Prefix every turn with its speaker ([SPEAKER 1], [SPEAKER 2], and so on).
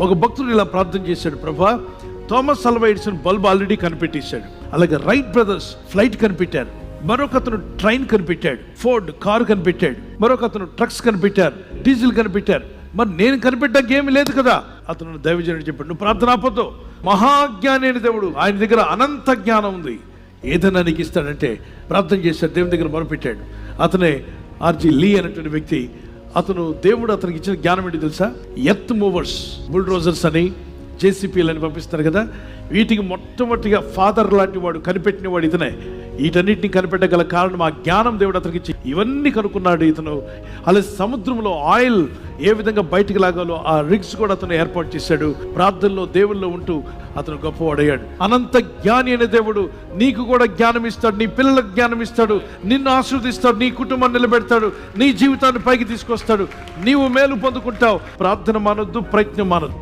[SPEAKER 1] ఒక భక్తుడు ఇలా ప్రార్థన చేశాడు ప్రభా Thomas Alva Edison bulb already కనిపెట్టేశాడు. అలాగే రైట్ బ్రదర్స్ ఫ్లైట్ కనిపెట్టారు. మరొక అతను ట్రైన్ కనిపెట్టాడు ఫోర్డ్ కారు కనిపెట్టాడు మరొక అతను ట్రక్స్ కనిపెట్టారు డీజిల్ కనిపెట్టారు. మరి నేను కనిపెట్టాక ఏమి లేదు కదా? అతను దైవజనుడు చెప్పాడు నువ్వు ప్రార్థన ఆపొద్దు. మహాజ్ఞాని దేవుడు ఆయన దగ్గర అనంత జ్ఞానం ఉంది. ఏదైనా నీకు ఇస్తాడంటే ప్రార్థన చేశాడు దేవుని దగ్గర మొరపెట్టాడు. అతనే ఆర్జీ లీ అనేటువంటి వ్యక్తి అతను దేవుడు అతనికి ఇచ్చిన జ్ఞానం ఏంటి తెలుసా? ఎత్ మూవర్స్ బుల్డ్రోజర్స్ అని జేసీపీలు అని పంపిస్తారు కదా. వీటికి మొట్టమొదటిగా ఫాదర్ లాంటి వాడు కనిపెట్టిన వాడు ఇతనే. వీటన్నిటిని కనిపెట్టగల కారణం ఆ జ్ఞానం దేవుడు అతనికి ఇచ్చి ఇవన్నీ కనుక్కున్నాడు ఇతను. అలాగే సముద్రంలో ఆయిల్ ఏ విధంగా బయటికి లాగాలో ఆ రిగ్స్ కూడా అతను ఏర్పాటు చేశాడు. ప్రార్థనలో దేవుల్లో ఉంటూ అతను గొప్పవాడయ్యాడు అనంత జ్ఞాని అనే దేవుడు నీకు కూడా జ్ఞానం ఇస్తాడు. నీ పిల్లలకు జ్ఞానం ఇస్తాడు. నిన్ను ఆస్వాదిస్తాడు నీ కుటుంబాన్ని నిలబెడతాడు. నీ జీవితాన్ని పైకి తీసుకొస్తాడు. నీవు మేలు పొందుకుంటావు. ప్రార్థన మానొద్దు ప్రయత్నం మానొద్దు.